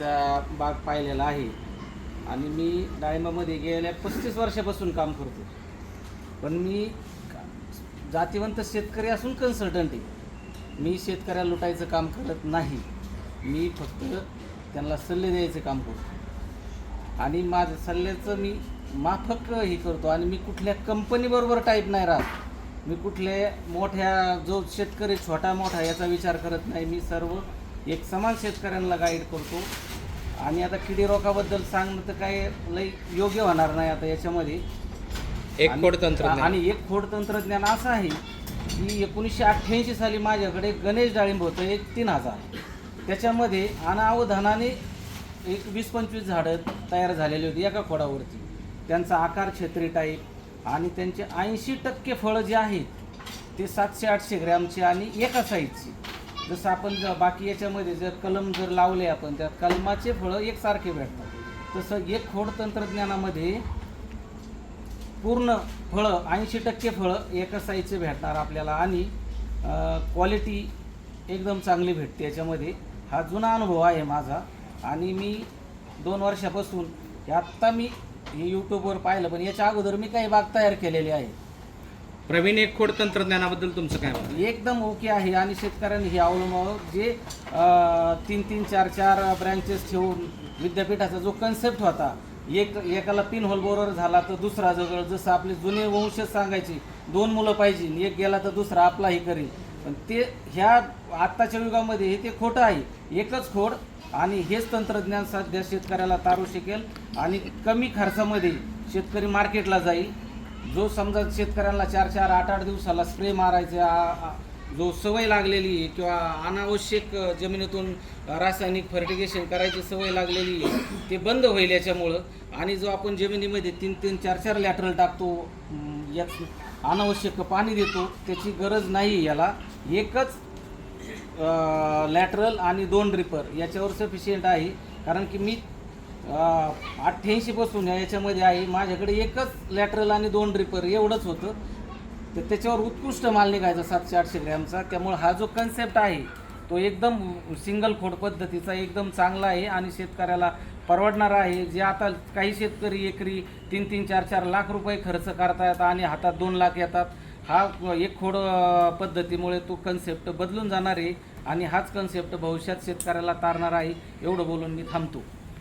त्या बाग पाहिलेला आहे. आणि मी डाळिंबामध्ये गेल्या पस्तीस वर्षापासून काम करतो. पण मी जातीवंत शेतकरी असून कन्सल्टंट आहे. मी शेतकऱ्याला लुटायचं काम करत नाही. मी फक्त त्यांना सल्ले द्यायचं काम करतो. आणि माझं सल्ल्याचं मी माफक हे करतो. आणि मी कुठल्या कंपनीबरोबर टाईप नाही राहत. मी कुठल्या मोठ्या जो शेतकरी छोटा मोठा याचा विचार करत नाही. मी सर्व एक समान शेतकऱ्यांना गाईड करतो. आणि आता किडी रोगाबद्दल सांगणं तर काय लई योग्य होणार नाही आता याच्यामध्ये. एक आणि- खोड तंत्रज्ञान. आणि एक खोड तंत्रज्ञान असं आहे की एकोणीसशे अठ्ठ्याऐंशी साली माझ्याकडे गणेश डाळिंब होतं एक तीन हजार. त्याच्यामध्ये अनावधानाने एक वीस पंचवीस झाडं तयार झालेली होती एका खोडावरती. त्यांचा आकार छत्री टाईप आणि त्यांचे ऐंशी टक्के फळं जे आहेत ते सातशे आठशे ग्रॅमचे आणि एका साईजची जसं आपण ज- बाकी याच्यामध्ये जर कलम जर लावले आपण त्या कलमाचे फळं एकसारखे भेटतात. तसं एक खोड तंत्रज्ञानामध्ये पूर्ण फळं ऐंशी टक्के फळं एका साईजचे भेटणार आपल्याला आणि क्वालिटी एकदम चांगली भेटते याच्यामध्ये. हा जुना अनुभव आहे माझा आणि मी दोन वर्षापासून आत्ता मी हे यूट्यूबवर पाहिलं पण याच्या अगोदर मी काही बाग तयार केलेली आहे. प्रवीण एक खोड तंत्रज्ञानाबद्दल तुमचं काय मत? एकदम ओके आहे. आणि शेतकऱ्यांनी हे अवलंबावं जे अं, तीन तीन चार चार ब्रँचेस ठेवून विद्यापीठाचा जो कन्सेप्ट होता एक एकाला पिन होल बरोबर झाला तर दुसरा जवळ जसं आपले जुने वंशज सांगायचे दोन मुलं पाहिजे एक गेला तर दुसरा आपलाही करेल पण ते ह्या आत्ताच्या युगामध्ये हे ते खोटं आहे. एकच खोड आणि हेच तंत्रज्ञान सध्या शेतकऱ्याला तारू शकेल आणि कमी खर्चामध्ये शेतकरी मार्केटला जाईल. जो समजा शेतकऱ्यांना चार चार आठ आठ दिवसाला स्प्रे मारायचा जो सवय लागलेली आहे किंवा अनावश्यक जमिनीतून रासायनिक फर्टिगेशन करायची सवय लागलेली आहे ते बंद होईल याच्यामुळं. आणि जो आपण जमिनीमध्ये तीन तीन चार चार लॅटरल टाकतो यात अनावश्यक पाणी देतो त्याची गरज नाही याला. एकच लॅटरल आणि दोन ड्रिपर याच्यावर सफिशियंट आहे. कारण की मी अठ्ठ्याऐंशी पासून या याच्यामध्ये आहे. माझ्याकडे एकच लॅटरल आणि दोन ड्रिपर एवढंच होतं. तर त्याच्यावर उत्कृष्ट माल निघायचा सातशे आठशे ग्रॅमचा. त्यामुळे हा जो कन्सेप्ट आहे तो एकदम सिंगल खोड पद्धतीचा एकदम चांगला आहे आणि शेतकऱ्याला परवडणारा आहे. जे आता काही शेतकरी एकरी तीन तीन चार चार लाख रुपये खर्च करतायत आणि हातात दोन लाख येतात हा एक खोड पद्धतीमुळे तो कन्सेप्ट बदलून जाणार आहे आणि हाच कन्सेप्ट भविष्यात शेतकऱ्याला तारणार आहे एवढं बोलून मी थांबतो.